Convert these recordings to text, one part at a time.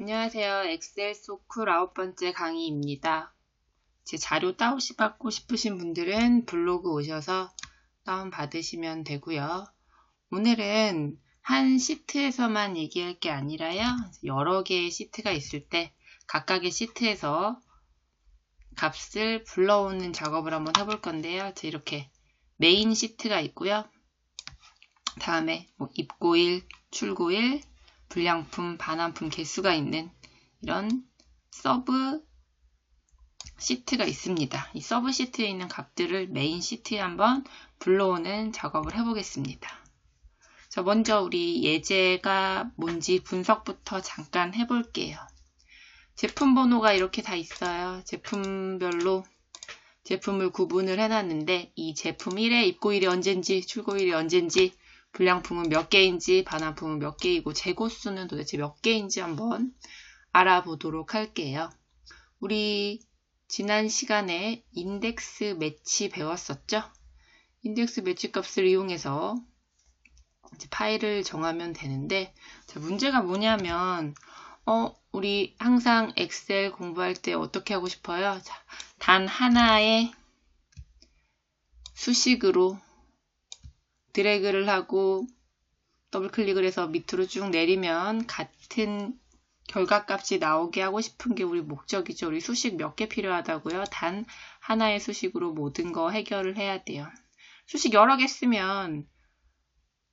안녕하세요. 엑셀 소쿨 아홉 번째 강의입니다. 제 자료 다운받고 싶으신 분들은 블로그 오셔서 다운 받으시면 되고요. 오늘은 한 시트에서만 얘기할 게 아니라요. 여러 개의 시트가 있을 때 각각의 시트에서 값을 불러오는 작업을 한번 해볼 건데요. 이렇게 메인 시트가 있고요. 다음에 뭐 입고일, 출고일, 불량품, 반환품 개수가 있는 이런 서브 시트가 있습니다. 이 서브 시트에 있는 값들을 메인 시트에 한번 불러오는 작업을 해보겠습니다. 자, 먼저 우리 예제가 뭔지 분석부터 잠깐 해볼게요. 제품 번호가 이렇게 다 있어요. 제품별로 제품을 구분을 해놨는데 이 제품 1의 입고일이 언젠지 출고일이 언젠지 불량품은 몇 개인지 반환품은 몇 개이고 재고수는 도대체 몇 개인지 한번 알아보도록 할게요. 우리 지난 시간에 인덱스 매치 배웠었죠? 인덱스 매치 값을 이용해서 파일을 정하면 되는데 자, 문제가 뭐냐면 어, 우리 항상 엑셀 공부할 때 어떻게 하고 싶어요? 자, 단 하나의 수식으로 드래그를 하고 더블 클릭을 해서 밑으로 쭉 내리면 같은 결과값이 나오게 하고 싶은 게 우리 목적이죠. 우리 수식 몇 개 필요하다고요? 단 하나의 수식으로 모든 거 해결을 해야 돼요. 수식 여러 개 쓰면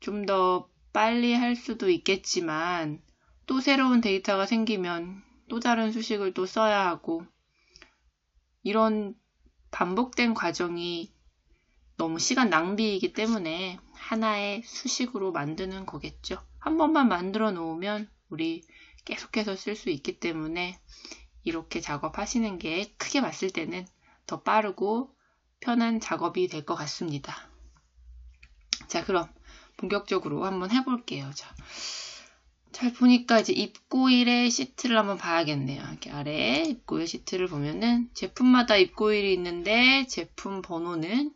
좀 더 빨리 할 수도 있겠지만 또 새로운 데이터가 생기면 또 다른 수식을 또 써야 하고 이런 반복된 과정이 너무 시간 낭비이기 때문에 하나의 수식으로 만드는 거겠죠. 한 번만 만들어 놓으면 우리 계속해서 쓸 수 있기 때문에 이렇게 작업하시는 게 크게 봤을 때는 더 빠르고 편한 작업이 될 것 같습니다. 자, 그럼 본격적으로 한번 해볼게요. 자, 잘 보니까 이제 입고일의 시트를 한번 봐야겠네요. 이렇게 아래에 입고일 시트를 보면은 제품마다 입고일이 있는데 제품 번호는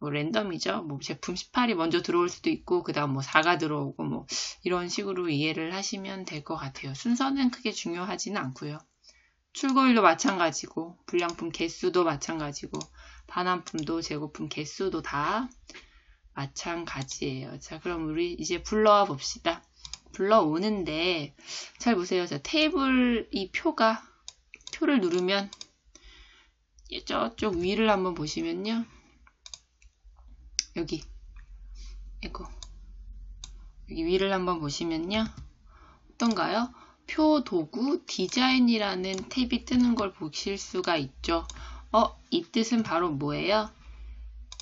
뭐 랜덤이죠. 뭐 제품 18이 먼저 들어올 수도 있고 그 다음 뭐 4가 들어오고 뭐 이런 식으로 이해를 하시면 될 것 같아요. 순서는 크게 중요하지는 않고요. 출고일도 마찬가지고 불량품 개수도 마찬가지고 반환품도 재고품 개수도 다 마찬가지예요. 자 그럼 우리 이제 불러와 봅시다. 불러오는데 잘 보세요. 자 테이블 이 표가 표를 누르면 저쪽 위를 한번 보시면요. 여기 이거 여기 위를 한번 보시면요 어떤가요? 표 도구 디자인이라는 탭이 뜨는 걸 보실 수가 있죠. 어, 이 뜻은 바로 뭐예요?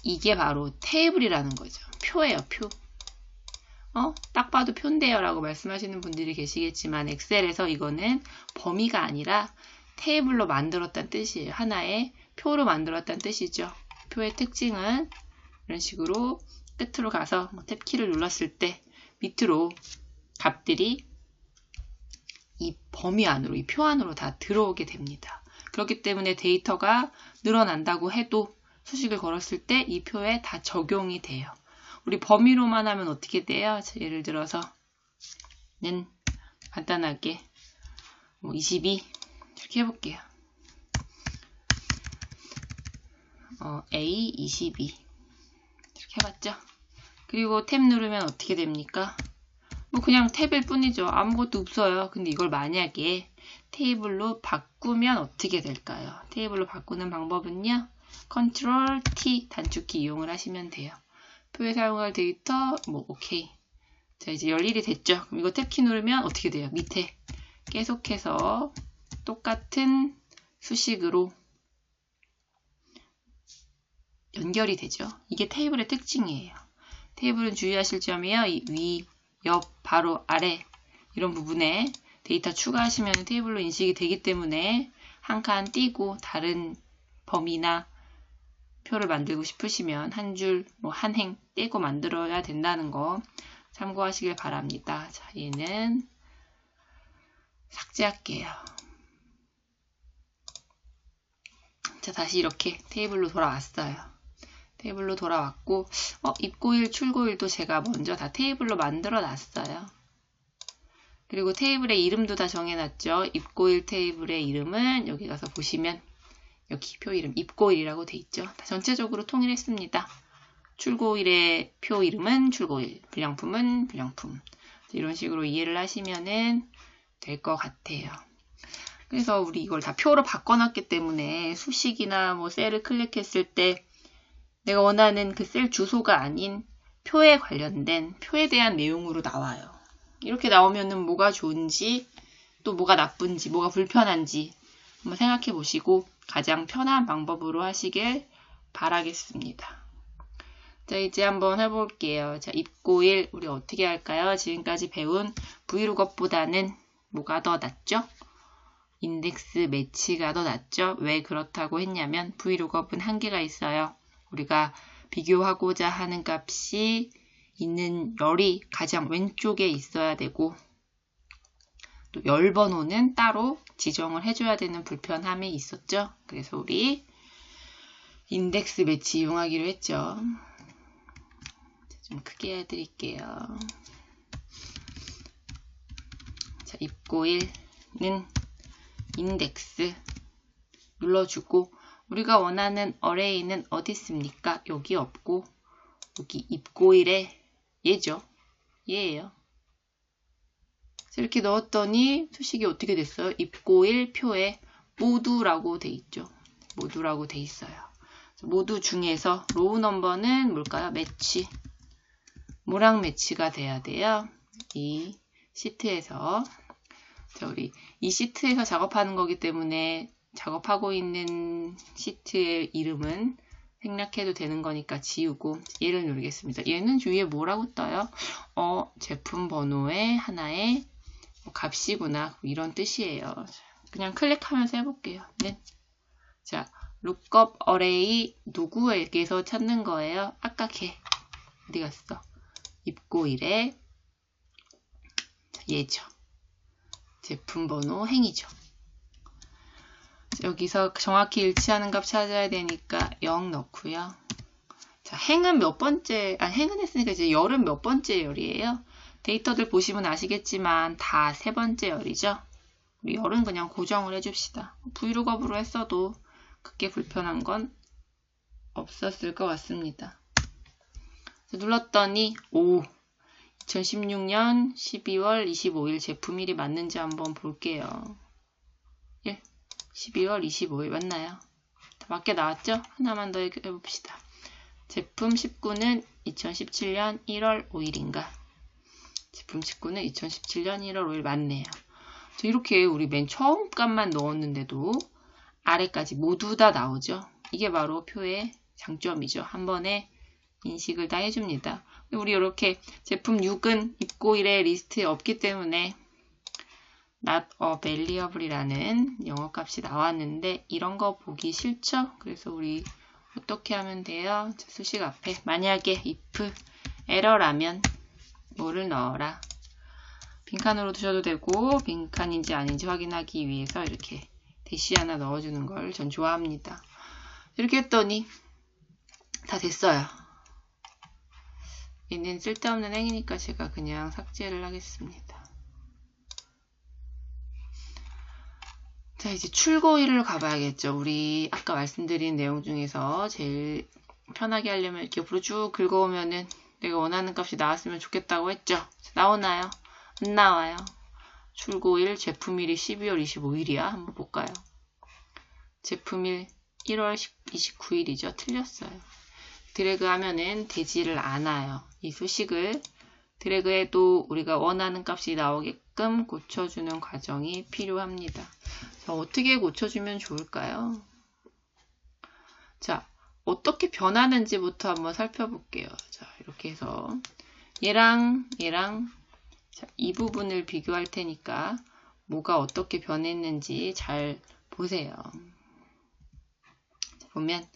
이게 바로 테이블이라는 거죠. 표예요, 표. 어, 딱 봐도 표인데요 라고 말씀하시는 분들이 계시겠지만 엑셀에서 이거는 범위가 아니라 테이블로 만들었다는 뜻이에요. 하나의 표로 만들었다는 뜻이죠. 표의 특징은 이런 식으로 끝으로 가서 뭐 탭키를 눌렀을 때 밑으로 값들이 이 범위 안으로, 이 표 안으로 다 들어오게 됩니다. 그렇기 때문에 데이터가 늘어난다고 해도 수식을 걸었을 때 이 표에 다 적용이 돼요. 우리 범위로만 하면 어떻게 돼요? 예를 들어서 는 간단하게 뭐22 이렇게 해볼게요. 어, A22 해봤죠? 그리고 탭 누르면 어떻게 됩니까? 뭐 그냥 탭일 뿐이죠. 아무것도 없어요. 근데 이걸 만약에 테이블로 바꾸면 어떻게 될까요? 테이블로 바꾸는 방법은요. 컨트롤 T 단축키 이용을 하시면 돼요. 표에 사용할 데이터 뭐 오케이. 자 이제 열일이 됐죠. 그럼 이거 탭키 누르면 어떻게 돼요? 밑에 계속해서 똑같은 수식으로 연결이 되죠. 이게 테이블의 특징이에요. 테이블은 주의하실 점이요. 위, 옆, 바로, 아래 이런 부분에 데이터 추가하시면 테이블로 인식이 되기 때문에 한 칸 띄고 다른 범위나 표를 만들고 싶으시면 한 줄, 뭐 한 행 떼고 만들어야 된다는 거 참고하시길 바랍니다. 자, 얘는 삭제할게요. 자, 다시 이렇게 테이블로 돌아왔어요. 테이블로 돌아왔고 어, 입고일, 출고일도 제가 먼저 다 테이블로 만들어 놨어요. 그리고 테이블의 이름도 다 정해놨죠. 입고일 테이블의 이름은 여기 가서 보시면 여기 표 이름 입고일이라고 돼 있죠. 다 전체적으로 통일했습니다. 출고일의 표 이름은 출고일, 불량품은 불량품. 이런 식으로 이해를 하시면은 될 것 같아요. 그래서 우리 이걸 다 표로 바꿔놨기 때문에 수식이나 뭐 셀을 클릭했을 때 내가 원하는 그 셀 주소가 아닌 표에 관련된 표에 대한 내용으로 나와요. 이렇게 나오면은 뭐가 좋은지 또 뭐가 나쁜지 뭐가 불편한지 한번 생각해 보시고 가장 편한 방법으로 하시길 바라겠습니다. 자, 이제 한번 해볼게요. 자, 입고일 우리 어떻게 할까요? 지금까지 배운 브이로그보다는 뭐가 더 낫죠? 인덱스 매치가 더 낫죠? 왜 그렇다고 했냐면 브이로그은 한계가 있어요. 우리가 비교하고자 하는 값이 있는 열이 가장 왼쪽에 있어야 되고 또 열 번호는 따로 지정을 해줘야 되는 불편함이 있었죠. 그래서 우리 인덱스 매치 이용하기로 했죠. 좀 크게 해드릴게요. 자, 입고일는 인덱스 눌러주고 우리가 원하는 어레이는 어디 있습니까? 여기 없고 여기 입고일에 얘죠. 얘예요. 이렇게 넣었더니 수식이 어떻게 됐어요? 입고일 표에 모두라고 돼 있죠. 모두라고 돼 있어요. 모두 중에서 로우 넘버는 뭘까요? 매치. 뭐랑 매치가 돼야 돼요? 이 시트에서. 자, 우리 이 시트에서 작업하는 거기 때문에 작업하고 있는 시트의 이름은 생략해도 되는 거니까 지우고 얘를 누르겠습니다. 얘는 주위에 뭐라고 떠요? 어, 제품 번호의 하나의 뭐 값이구나 이런 뜻이에요. 그냥 클릭하면서 해볼게요. 네. 자, lookup array 누구에게서 찾는 거예요? 아까 걔 어디 갔어? 입고일에 얘죠. 제품 번호 행이죠. 여기서 정확히 일치하는 값 찾아야 되니까 0 넣고요. 자, 행은 몇 번째, 아, 행은 했으니까 이제 열은 몇 번째 열이에요? 데이터들 보시면 아시겠지만 다 세 번째 열이죠. 우리 열은 그냥 고정을 해줍시다. 브이로그업으로 했어도 크게 불편한 건 없었을 것 같습니다. 눌렀더니 오 2016년 12월 25일 제품일이 맞는지 한번 볼게요. 12월 25일 맞나요? 다 맞게 나왔죠? 하나만 더 해봅시다. 제품 19는 2017년 1월 5일인가? 제품 19는 2017년 1월 5일 맞네요. 이렇게 우리 맨 처음 값만 넣었는데도 아래까지 모두 다 나오죠. 이게 바로 표의 장점이죠. 한 번에 인식을 다 해줍니다. 우리 이렇게 제품 6은 입고 일의 리스트에 없기 때문에 not a variable이라는 영어 값이 나왔는데 이런 거 보기 싫죠? 그래서 우리 어떻게 하면 돼요? 자, 수식 앞에 만약에 if 에러라면 뭐를 넣어라. 빈칸으로 두셔도 되고 빈칸인지 아닌지 확인하기 위해서 이렇게 대시 하나 넣어주는 걸 전 좋아합니다. 이렇게 했더니 다 됐어요. 얘는 쓸데없는 행위니까 제가 그냥 삭제를 하겠습니다. 자, 이제 출고일을 가봐야겠죠. 우리 아까 말씀드린 내용 중에서 제일 편하게 하려면 이렇게 옆으로 쭉 긁어오면은 내가 원하는 값이 나왔으면 좋겠다고 했죠. 나오나요? 안 나와요. 출고일 제품일이 12월 25일이야. 한번 볼까요? 제품일 1월 29일이죠. 틀렸어요. 드래그 하면은 되지를 않아요. 이 수식을 드래그해도 우리가 원하는 값이 나오게끔 고쳐주는 과정이 필요합니다. 자, 어떻게 고쳐주면 좋을까요? 자, 어떻게 변하는지부터 한번 살펴볼게요. 자, 이렇게 해서 얘랑 얘랑 자, 이 부분을 비교할 테니까 뭐가 어떻게 변했는지 잘 보세요. 자, 보면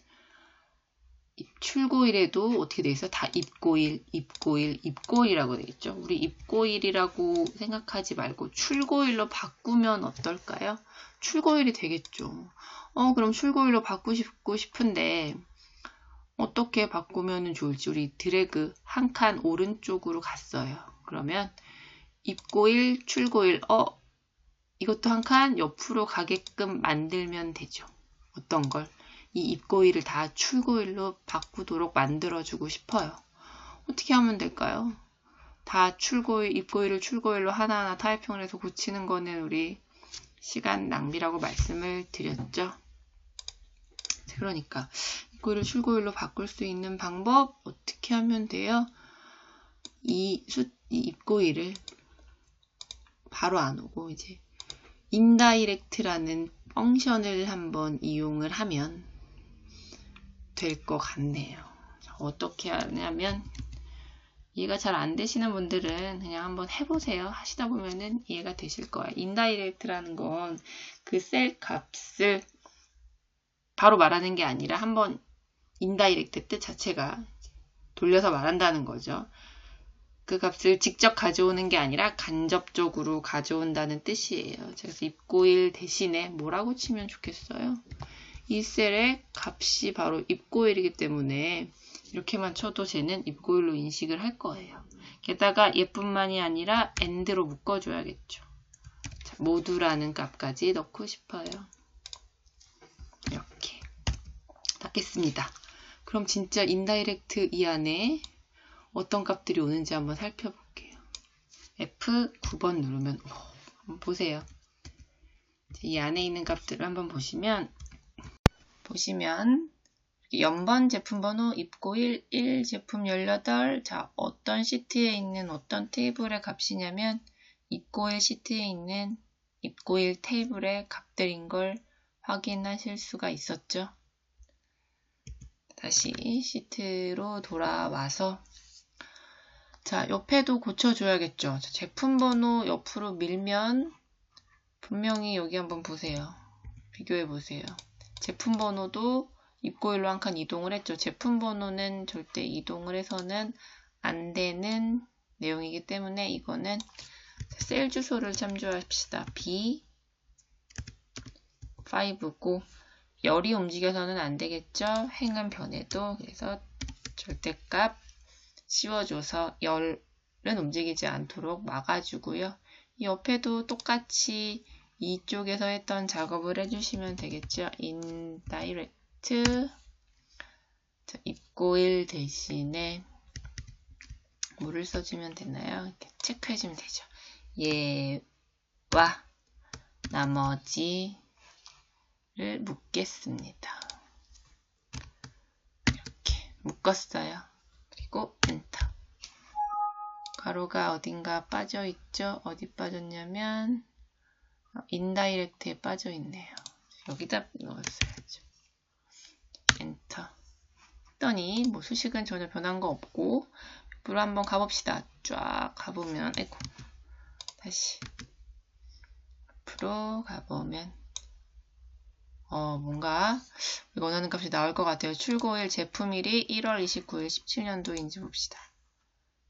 출고일에도 어떻게 돼 있어? 다 입고일, 입고일, 입고일이라고 돼 있죠. 우리 입고일이라고 생각하지 말고 출고일로 바꾸면 어떨까요? 출고일이 되겠죠. 어, 그럼 출고일로 바꾸고 싶은데 어떻게 바꾸면 좋을지 우리 드래그 한 칸 오른쪽으로 갔어요. 그러면 입고일, 출고일, 어, 이것도 한 칸 옆으로 가게끔 만들면 되죠. 어떤 걸? 이 입고일을 다 출고일로 바꾸도록 만들어주고 싶어요. 어떻게 하면 될까요? 다 출고일, 입고일을 출고일로 하나하나 타이핑을 해서 고치는 거는 우리 시간 낭비라고 말씀을 드렸죠. 그러니까 입고일을 출고일로 바꿀 수 있는 방법 어떻게 하면 돼요? 이, 수, 이 입고일을 바로 안 오고 이제 인다이렉트라는 펑션을 한번 이용을 하면 될 것 같네요. 어떻게 하냐면 이해가 잘 안 되시는 분들은 그냥 한번 해보세요. 하시다 보면은 이해가 되실 거예요. 인다이렉트라는 건 그 셀 값을 바로 말하는 게 아니라 한번 인다이렉트 뜻 자체가 돌려서 말한다는 거죠. 그 값을 직접 가져오는 게 아니라 간접적으로 가져온다는 뜻이에요. 그래서 입고일 대신에 뭐라고 치면 좋겠어요? 이 셀의 값이 바로 입고일이기 때문에 이렇게만 쳐도 쟤는 입고일로 인식을 할 거예요. 게다가 예뿐만이 아니라 end로 묶어줘야겠죠. 자, 모두라는 값까지 넣고 싶어요. 이렇게 닫겠습니다. 그럼 진짜 인다이렉트 이 안에 어떤 값들이 오는지 한번 살펴볼게요. F9번 누르면 오, 보세요. 이 안에 있는 값들을 한번 보시면 보시면 연번 제품 번호 입고일 1 제품 18 자, 어떤 시트에 있는 어떤 테이블의 값이냐면 입고일 시트에 있는 입고일 테이블의 값들인 걸 확인하실 수가 있었죠. 다시 시트로 돌아와서 자, 옆에도 고쳐줘야겠죠. 자, 제품 번호 옆으로 밀면 분명히 여기 한번 보세요. 비교해 보세요. 제품 번호도 입고일로 한 칸 이동을 했죠. 제품 번호는 절대 이동을 해서는 안 되는 내용이기 때문에 이거는 셀 주소를 참조합시다. B5고 열이 움직여서는 안 되겠죠. 행은 변해도 그래서 절대값 씌워줘서 열은 움직이지 않도록 막아주고요. 이 옆에도 똑같이 이쪽에서 했던 작업을 해주시면 되겠죠. indirect 자, 입고일 대신에 뭐를 써주면 되나요? 이렇게 체크해주면 되죠. 예와 나머지를 묶겠습니다. 이렇게 묶었어요. 그리고 엔터. 가로가 어딘가 빠져 있죠? 어디 빠졌냐면 인다이렉트에 빠져 있네요. 여기다 넣었어야죠. 엔터. 했더니 뭐 수식은 전혀 변한 거 없고 옆으로 한번 가봅시다. 쫙 가보면 에고 다시 앞으로 가보면 어 뭔가 원하는 값이 나올 것 같아요. 출고일 제품일이 1월 29일 17년도인지 봅시다.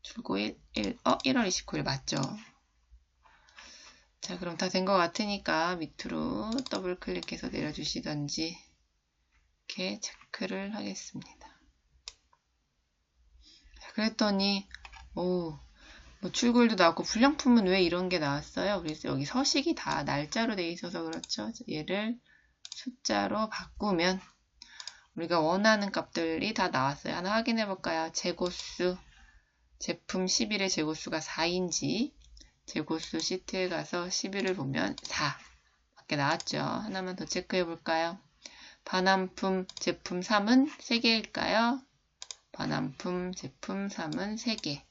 출고일 1, 어 1월 29일 맞죠? 자 그럼 다 된 것 같으니까 밑으로 더블 클릭해서 내려주시던지 이렇게 체크를 하겠습니다. 그랬더니 오, 뭐 출구일도 나왔고 불량품은 왜 이런 게 나왔어요? 그래서 여기 서식이 다 날짜로 돼 있어서 그렇죠. 얘를 숫자로 바꾸면 우리가 원하는 값들이 다 나왔어요. 하나 확인해 볼까요? 재고수 제품 11의 재고수가 4인지 재고수 시트에 가서 11을 보면 4 밖에 나왔죠. 하나만 더 체크해 볼까요? 반환품 제품 3은 3개일까요? 반환품 제품 3은 3개.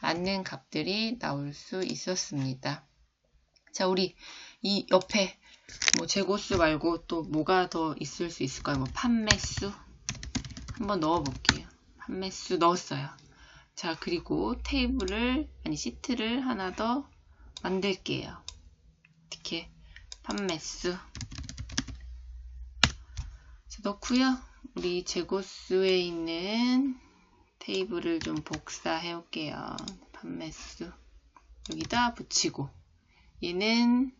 맞는 값들이 나올 수 있었습니다. 자, 우리 이 옆에 뭐 재고수 말고 또 뭐가 더 있을 수 있을까요? 뭐 판매수 한번 넣어 볼게요. 판매수 넣었어요. 자, 그리고 테이블을 아니 시트를 하나 더 만들게요. 이렇게 판매수 넣고요. 우리 재고수에 있는 테이블을 좀 복사해 올게요. 판매수 여기다 붙이고 얘는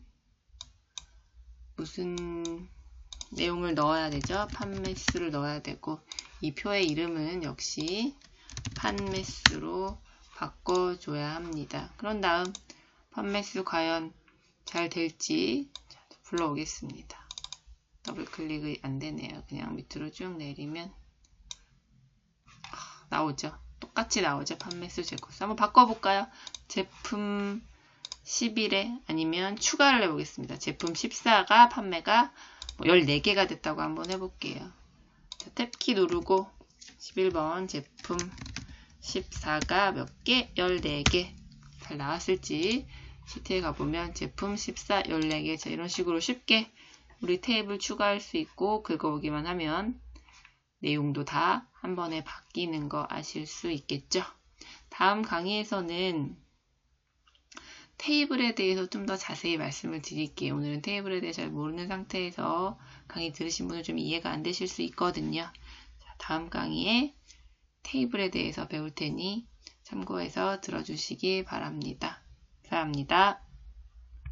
무슨 내용을 넣어야 되죠? 판매수를 넣어야 되고 이 표의 이름은 역시 판매수로 바꿔줘야 합니다. 그런 다음 판매수 과연 잘 될지 자, 불러오겠습니다. 더블 클릭이 안 되네요. 그냥 밑으로 쭉 내리면 아, 나오죠. 똑같이 나오죠. 판매수 제코스. 한번 바꿔볼까요? 제품 11에 아니면 추가를 해보겠습니다. 제품 14가 판매가 뭐 14개가 됐다고 한번 해볼게요. 자, 탭키 누르고 11번 제품 14가 몇 개? 14개 잘 나왔을지 시트에 가보면 제품 14, 14개 자 이런 식으로 쉽게 우리 테이블 추가할 수 있고 긁어오기만 하면 내용도 다 한 번에 바뀌는 거 아실 수 있겠죠. 다음 강의에서는 테이블에 대해서 좀 더 자세히 말씀을 드릴게요. 오늘은 테이블에 대해 잘 모르는 상태에서 강의 들으신 분은 좀 이해가 안 되실 수 있거든요. 자, 다음 강의에 테이블에 대해서 배울 테니 참고해서 들어주시기 바랍니다. 감사합니다.